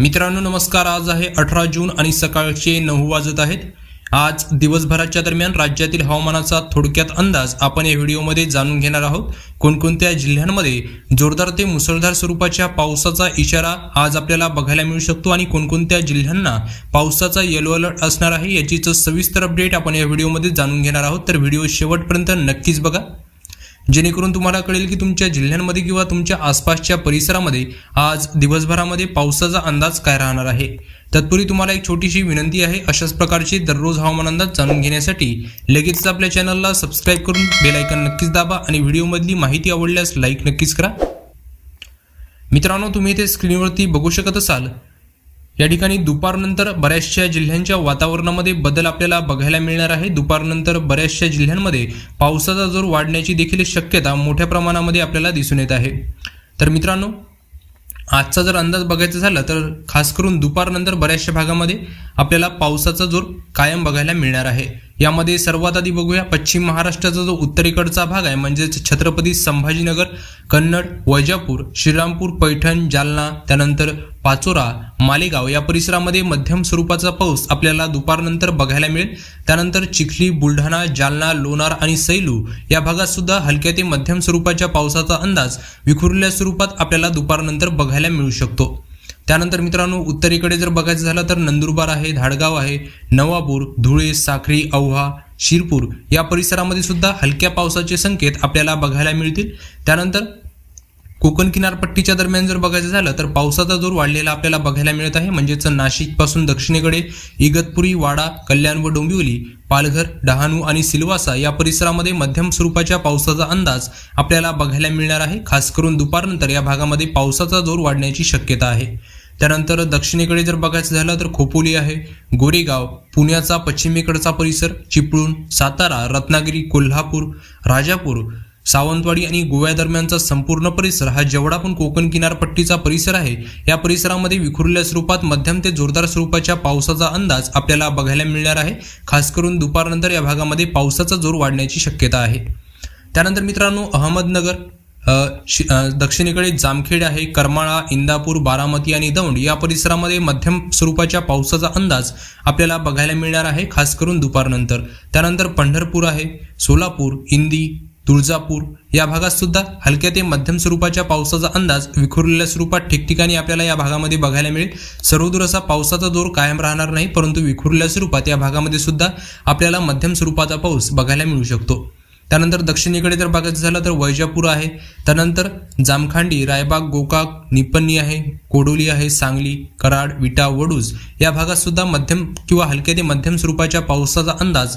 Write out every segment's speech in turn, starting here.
मित्रांनो नमस्कार. आज आहे अठरा जून आणि सकाळचे नऊ वाजत आहेत. आज दिवसभराच्या दरम्यान राज्यातील हवामानाचा थोडक्यात अंदाज आपण या व्हिडिओमध्ये जाणून घेणार आहोत. कोणकोणत्या जिल्ह्यांमध्ये जोरदार ते मुसळधार स्वरूपाच्या पावसाचा इशारा आज आपल्याला बघायला मिळू शकतो आणि कोणकोणत्या जिल्ह्यांना पावसाचा येलो अलर्ट असणार आहे याचीच सविस्तर अपडेट आपण या व्हिडिओमध्ये जाणून घेणार आहोत. तर व्हिडिओ शेवटपर्यंत नक्कीच बघा. जेणेकरून तुम्हाला कळेल की तुमच्या जिल्ह्यांमध्ये किंवा तुमच्या आसपासच्या परिसरामध्ये आज दिवसभरामध्ये पावसाचा अंदाज काय राहणार आहे? तत्पूर्वी तुम्हाला एक छोटीशी विनंती आहे अशाच प्रकारचे दररोज हवामान अंदाज जाणून घेण्यासाठी लगेच आपल्या चॅनलला सबस्क्राईब करून बेलायकन नक्कीच दाबा आणि व्हिडिओमधली माहिती आवडल्यास लाईक नक्कीच करा. मित्रांनो तुम्ही इथे स्क्रीनवरती बघू शकत असाल या ठिकाणी दुपारनंतर बऱ्याचशा जिल्ह्यांच्या वातावरणामध्ये बदल आपल्याला बघायला मिळणार आहे. दुपारनंतर बऱ्याचशा जिल्ह्यांमध्ये पावसाचा जोर वाढण्याची देखील शक्यता मोठ्या प्रमाणामध्ये आपल्याला दिसून येत आहे. तर मित्रांनो आजचा जर अंदाज बघायचा झाला तर खास करून दुपारनंतर बऱ्याचशा भागामध्ये आपल्याला पावसाचा जोर कायम बघायला मिळणार आहे. यामध्ये सर्वात आधी बघूया पश्चिम महाराष्ट्राचा जो उत्तरेकडचा भाग आहे म्हणजेच छत्रपती संभाजीनगर कन्नड वैजापूर श्रीरामपूर पैठण जालना त्यानंतर पाचोरा मालेगाव या परिसरामध्ये मध्यम स्वरूपाचा पाऊस आपल्याला दुपारनंतर बघायला मिळेल. त्यानंतर चिखली बुलढाणा जालना लोणार आणि सैलू या भागात सुद्धा हलक्या ते मध्यम स्वरूपाच्या पावसाचा अंदाज विखुरलेल्या स्वरूपात आपल्याला दुपारनंतर बघायला मिळू शकतो. त्यानंतर मित्रांनो उत्तरेकडे जर बघायचं झालं तर नंदुरबार आहे धाडगाव आहे नवापूर धुळे साखरी औहा शिरपूर या परिसरामध्ये सुद्धा हलक्या पावसाचे संकेत आपल्याला बघायला मिळतील. त्यानंतर कोकण किनारपट्टीच्या दरम्यान जर बघायचं झालं तर पावसाचा जोर वाढलेला आपल्याला बघायला मिळत आहे. म्हणजेच नाशिकपासून दक्षिणेकडे इगतपुरी वाडा कल्याण व डोंबिवली पालघर डहाणू आणि सिल्वासा या परिसरामध्ये मध्यम स्वरूपाच्या पावसाचा अंदाज आपल्याला बघायला मिळणार आहे. खास करून दुपारनंतर या भागामध्ये पावसाचा जोर वाढण्याची शक्यता आहे. त्यानंतर दक्षिणेकडे जर बघायचं झालं तर खोपोली आहे गोरेगाव पुण्याचा पश्चिमेकडचा परिसर चिपळूण सातारा रत्नागिरी कोल्हापूर राजापूर सावंतवाडी आणि गोव्या दरम्यानचा संपूर्ण परिसर हा जेवढा पण कोकण किनारपट्टीचा परिसर आहे या परिसरामध्ये विखुरलेल्या स्वरूपात मध्यम ते जोरदार स्वरूपाच्या पावसाचा अंदाज आपल्याला बघायला मिळणार आहे. खास करून दुपारनंतर या भागामध्ये पावसाचा जोर वाढण्याची शक्यता आहे. त्यानंतर मित्रांनो अहमदनगर शि- दक्षिणेकडे जामखेड आहे करमाळा इंदापूर बारामती आणि दौंड या परिसरामध्ये मध्यम स्वरूपाच्या पावसाचा अंदाज आपल्याला बघायला मिळणार आहे खास करून दुपारनंतर. त्यानंतर पंढरपूर आहे सोलापूर इंदी तुळजापूर. या भागात सुद्धा हलक्या ते मध्यम स्वरूपाच्या पावसाचा अंदाज विखुरलेल्या स्वरूपात ठिकठिकाणी आपल्याला या भागामध्ये बघायला मिळेल. सर्वदूर असा पावसाचा जोर कायम राहणार नाही परंतु विखुरलेल्या स्वरूपात या भागामध्ये सुद्धा आपल्याला मध्यम स्वरूपाचा पाऊस बघायला मिळू शकतो. त्यानंतर दक्षिणेकडे जर बघायचं झालं तर वैजापूर आहे. त्यानंतर जामखांडी रायबाग गोकाक निपन्नी आहे कोडोली आहे सांगली कराड विटा वडूज या भागात सुद्धा मध्यम किंवा हलक्या ते मध्यम स्वरूपाच्या पावसाचा अंदाज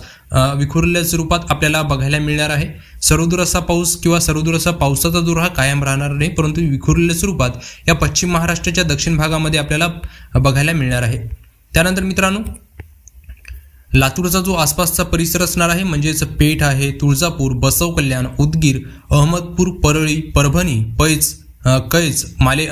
विखुरलेल्या स्वरूपात आपल्याला बघायला मिळणार आहे. सर्वदूर असा पाऊस किंवा सर्वदूर असा पावसाचा दूर हा कायम राहणार नाही परंतु विखुरलेल्या स्वरूपात या पश्चिम महाराष्ट्राच्या दक्षिण भागामध्ये आपल्याला बघायला मिळणार आहे. त्यानंतर मित्रांनो लातूरचा जो आसपासचा परिसर असणार आहे म्हणजेच पेठ आहे तुळजापूर बसव कल्याण उदगीर अहमदपूर परळी परभणी पैज कैच कैज माले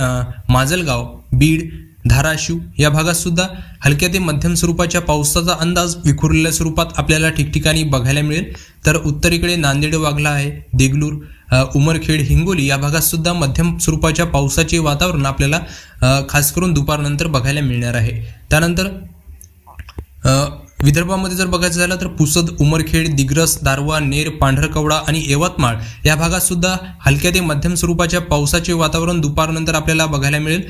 माजलगाव बीड धाराशिव या भागात सुद्धा हलक्या ते मध्यम स्वरूपाच्या पावसाचा अंदाज विखुरलेल्या स्वरूपात आपल्याला ठिकठिकाणी बघायला मिळेल. तर उत्तरेकडे नांदेड वाघला आहे देगलूर उमरखेड हिंगोली या भागात सुद्धा मध्यम स्वरूपाच्या पावसाचे वातावरण आपल्याला खास करून दुपारनंतर बघायला मिळणार आहे. त्यानंतर विदर्भामध्ये जर बघायचं झालं तर पुसद उमरखेड दिग्रस दारवा नेर पांढरकवडा आणि यवतमाळ या भागात सुद्धा हलक्या ते मध्यम स्वरूपाच्या पावसाचे वातावरण दुपारनंतर आपल्याला बघायला मिळेल.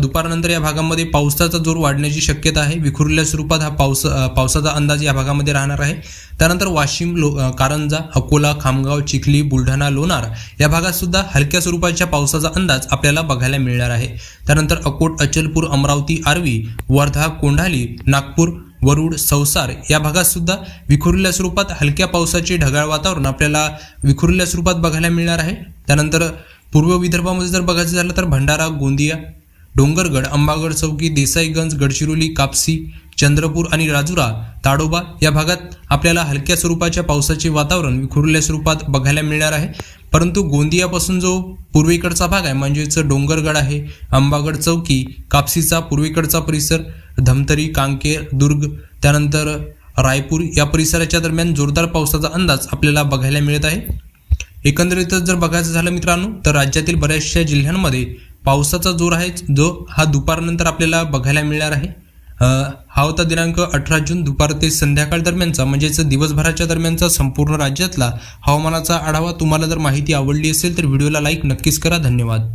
दुपारनंतर या भागामध्ये पावसाचा जोर वाढण्याची शक्यता आहे. विखुरलेल्या स्वरूपात हा पावस पावसाचा अंदाज या भागामध्ये राहणार आहे. त्यानंतर वाशिम लो कारंजा अकोला खामगाव चिखली बुलढाणा लोणार या भागात सुद्धा हलक्या स्वरूपाच्या पावसाचा अंदाज आपल्याला बघायला मिळणार आहे. त्यानंतर अकोट अचलपूर अमरावती आर्वी वर्धा कोंढाली नागपूर वरुड संसार या भागात सुद्धा विखुरल्या स्वरूपात हलक्या पावसाचे ढगाळ वातावरण आपल्याला विखुरल्या स्वरूपात बघायला मिळणार आहे. त्यानंतर पूर्व विदर्भामध्ये जर बघायचं झालं तर भंडारा गोंदिया डोंगरगड अंबागड चौकी देसाईगंज गडचिरोली कापसी चंद्रपूर आणि राजुरा ताडोबा या भागात आपल्याला हलक्या स्वरूपाच्या पावसाचे वातावरण विखुरल्या स्वरूपात बघायला मिळणार आहे. परंतु गोंदियापासून जो पूर्वेकडचा भाग आहे म्हणजेच डोंगरगड आहे अंबागड चौकी कापसीचा पूर्वेकडचा परिसर धमतरी कांकेर दुर्ग त्यानंतर रायपूर या परिसराच्या दरम्यान जोरदार पावसाचा अंदाज आपल्याला बघायला मिळत आहे. एकंदरीतच जर बघायचं झालं मित्रांनो तर राज्यातील बऱ्याचशा जिल्ह्यांमध्ये पावसाचा जोर आहे जो हा दुपारनंतर आपल्याला बघायला मिळणार आहे. हा होता दिनांक अठरा जून दुपार ते संध्याकाळ दरम्यानचा म्हणजेच दिवसभराच्या दरम्यानचा संपूर्ण राज्यातला हवामानाचा आढावा. तुम्हाला जर माहिती आवडली असेल तर व्हिडिओला लाईक नक्कीच करा. धन्यवाद.